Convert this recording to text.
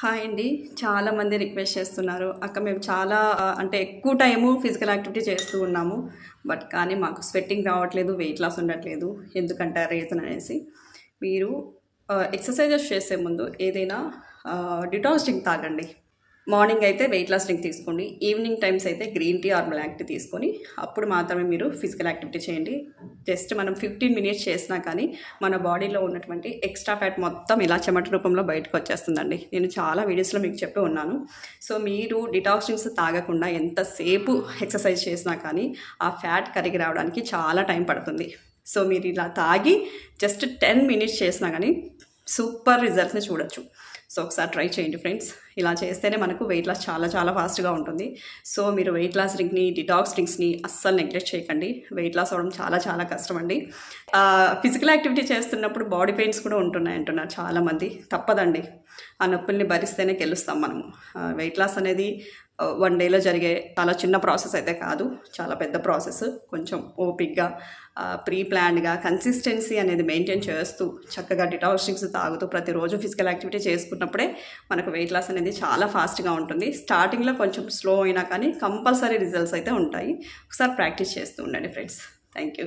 Hi అండి. చాలామంది request చేస్తున్నారు. అక్క మేము చాలా అంటే ఎక్కువ టైము ఫిజికల్ యాక్టివిటీ చేస్తూ ఉన్నాము. బట్ కానీ మాకు స్వెట్టింగ్ రావట్లేదు వెయిట్ లాస్ ఉండట్లేదు. ఎందుకంటే రీజన్ అనేసి. మీరు ఎక్సర్సైజెస్ చేసే ముందు ఏదైనా డిటాక్స్ తాగండి. మార్నింగ్ అయితే వెయిట్ లాస్ డ్రింక్ తీసుకోండి. ఈవినింగ్ టైమ్స్ అయితే green tea or black tea తీసుకొని అప్పుడు మాత్రమే మీరు ఫిజికల్ యాక్టివిటీ చేయండి. జస్ట్ మనం ఫిఫ్టీన్ మినిట్స్ చేసినా కానీ మన బాడీలో ఉన్నటువంటి ఎక్స్ట్రా ఫ్యాట్ మొత్తం ఇలా చెమట రూపంలో బయటకు వచ్చేస్తుందండి. నేను చాలా వీడియోస్లో మీకు చెప్పి ఉన్నాను. సో మీరు డిటాక్స్ డ్రింక్స్ తాగకుండా ఎంతసేపు ఎక్సర్సైజ్ చేసినా కానీ ఆ ఫ్యాట్ కరిగి రావడానికి చాలా టైం పడుతుంది. సో మీరు ఇలా తాగి జస్ట్ టెన్ మినిట్స్ చేసినా కానీ సూపర్ రిజల్ట్స్ని చూడొచ్చు. సో ఒకసారి ట్రై చేయండి ఫ్రెండ్స్. ఇలా చేస్తేనే మనకు వెయిట్ లాస్ చాలా చాలా ఫాస్ట్గా ఉంటుంది. సో మీరు వెయిట్ లాస్ డ్రింక్ని డిటాక్స్ డ్రింక్స్ని అస్సలు నెగ్లెక్ట్ చేయకండి. వెయిట్ లాస్ అవ్వడం చాలా చాలా కష్టం అండి ఫిజికల్ యాక్టివిటీ చేస్తున్నప్పుడు బాడీ పెయిన్స్ కూడా ఉంటున్నాయి అంటున్నారు చాలామంది. తప్పదండి. ఆ నొప్పుల్ని భరిస్తేనే గెలుస్తాం మనము. వెయిట్ లాస్ అనేది వన్ డేలో జరిగే చాలా చిన్న ప్రాసెస్ అయితే కాదు. చాలా పెద్ద ప్రాసెస్ కొంచెం ఓపిక్గా ప్రీ ప్లాన్డ్గా కన్సిస్టెన్సీ అనేది మెయింటైన్ చేస్తూ చక్కగా డిటాక్స్ డ్రింక్స్ తాగుతూ ప్రతిరోజు ఫిజికల్ యాక్టివిటీ చేసుకుంటూ తీసుకున్నప్పుడే మనకు వెయిట్ లాస్ అనేది చాలా ఫాస్ట్గా ఉంటుంది. స్టార్టింగ్లో కొంచెం స్లో అయినా కానీ కంపల్సరీ రిజల్ట్స్ అయితే ఉంటాయి. ఒకసారి ప్రాక్టీస్ చేస్తూ ఉండండి ఫ్రెండ్స్ థ్యాంక్ యూ